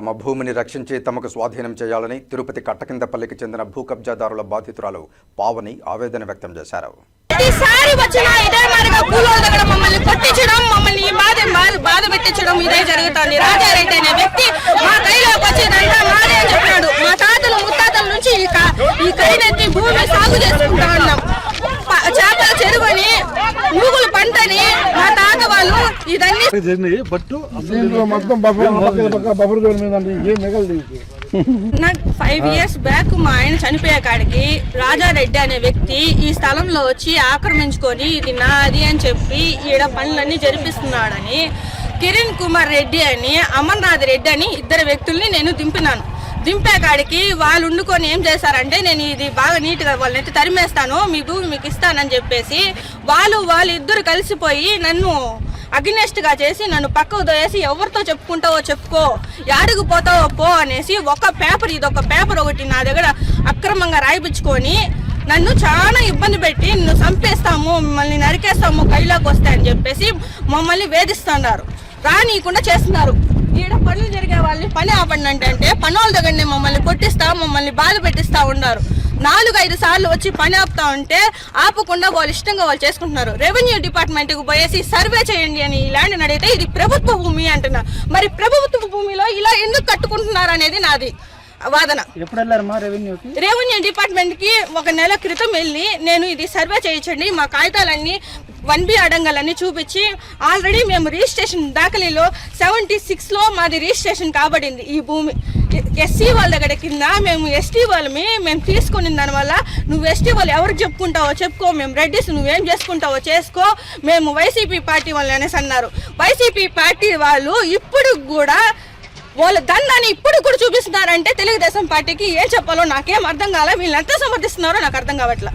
తమ భూమిని రక్షించి తమకు స్వాధీనం చేయాలని తిరుపతి కట్టకిందపల్లికి చెందిన భూ కబ్జాదారుల బాధితురాలు పావని ఆవేదన వ్యక్తం చేశారు. ప్రతిసారి వచ్చిన ఇదే మాదిరిగా కూలోళ్ళ దగ్గర మమ్మల్ని కొట్టించడం మమ్మల్ని ఈ బాధ బాధ పెట్టించడం ఇదే జరుగుతుంది. రాజారెడ్డి అనే వ్యక్తి మా కైలోకి వచ్చేదంతా మాదే అని చెప్పాడు. మా తాతలు ముత్తాతల నుంచి ఈ కా- ఈ కైనెత్తి భూమి సాగు చేసుకుంటా జరిగినాయి బట్ అసలు దీంట్లో మొత్తం బఫర్ పక్క పక్క బఫర్ గోడ మీద అంటే ఏం మిగలదు ఇంక. నాకు ఫైవ్ ఇయర్స్ బ్యాక్ మా ఆయన చనిపోయే కాడికి రాజారెడ్డి అనే వ్యక్తి ఈ స్థలంలో వచ్చి ఆక్రమించుకొని ఇది నాది అని చెప్పి ఈడ పనులన్నీ జరిపిస్తున్నాడని కిరణ్ కుమార్ రెడ్డి అని అమర్నాథ్ రెడ్డి అని ఇద్దరు వ్యక్తుల్ని నేను దింపినాను. దింపే కాడికి వాళ్ళు వండుకొని ఏం చేశారంటే నేను ఇది బాగా నీట్గా వాళ్ళని తరిమేస్తాను మీ భూమి మీకు ఇస్తానని చెప్పేసి వాళ్ళు వాళ్ళు ఇద్దరు కలిసిపోయి నన్ను అగ్నెస్ట్గా చేసి నన్ను పక్కకు దోయేసి ఎవరితో చెప్పుకుంటావో చెప్పుకో యాడికి పోతావో పో అనేసి ఒక పేపర్ ఇది ఒక పేపర్ ఒకటి నా దగ్గర అక్రమంగా రాయిపించుకొని నన్ను చాలా ఇబ్బంది పెట్టి నిన్ను చంపేస్తాము మిమ్మల్ని నరికేస్తాము కైలోకి వస్తాయని చెప్పేసి మమ్మల్ని వేధిస్తున్నారు. రానీయకుండా చేస్తున్నారు. ఈడ పనులు జరిగే వాళ్ళని పని ఆపండి అంటే అంటే పనుల దగ్గరనే మమ్మల్ని కొట్టిస్తా మమ్మల్ని బాధ పెట్టిస్తా ఉన్నారు. నాలుగు ఐదు సార్లు వచ్చి పని ఆపుతా ఉంటే ఆపకుండా వాళ్ళు ఇష్టంగా వాళ్ళు చేసుకుంటున్నారు. రెవెన్యూ డిపార్ట్మెంట్కు పోయేసి సర్వే చేయండి అని ఈ ల్యాండ్ అడిగితే ఇది ప్రభుత్వ భూమి అంటున్నారు మరి ప్రభుత్వ భూమిలో ఇలా ఎందుకు కట్టుకుంటున్నారు అనేది నాది వాదన. రెవెన్యూ డిపార్ట్మెంట్కి? ఒక నెల క్రితం వెళ్ళి నేను ఇది సర్వే చేయించండి మా కాగితాలన్నీ వన్ బి అడంగలన్నీ చూపించి ఆల్రెడీ మేము రిజిస్ట్రేషన్ దాఖలీలో సెవెంటీ సిక్స్లో మాది రిజిస్ట్రేషన్ కాబడింది ఈ భూమి. ఎస్సీ వాళ్ళ దగ్గర కింద మేము ఎస్టీ వాళ్ళమి మేము తీసుకుని దానివల్ల నువ్వు ఎస్టీ వాళ్ళు ఎవరికి చెప్పుకుంటావో చెప్పుకో మేము రెడ్డిస్ నువ్వేం చేసుకుంటావో చేసుకో మేము వైసీపీ పార్టీ వాళ్ళు అనేసి అన్నారు. వైసీపీ పార్టీ వాళ్ళు ఇప్పుడు కూడా వాళ్ళ దండాన్ని ఇప్పుడు కూడా చూపిస్తున్నారంటే తెలుగుదేశం పార్టీకి ఏం చెప్పాలో నాకేం అర్థం కాలే వీళ్ళు ఎంత సమర్థిస్తున్నారో నాకు అర్థం కావట్లే.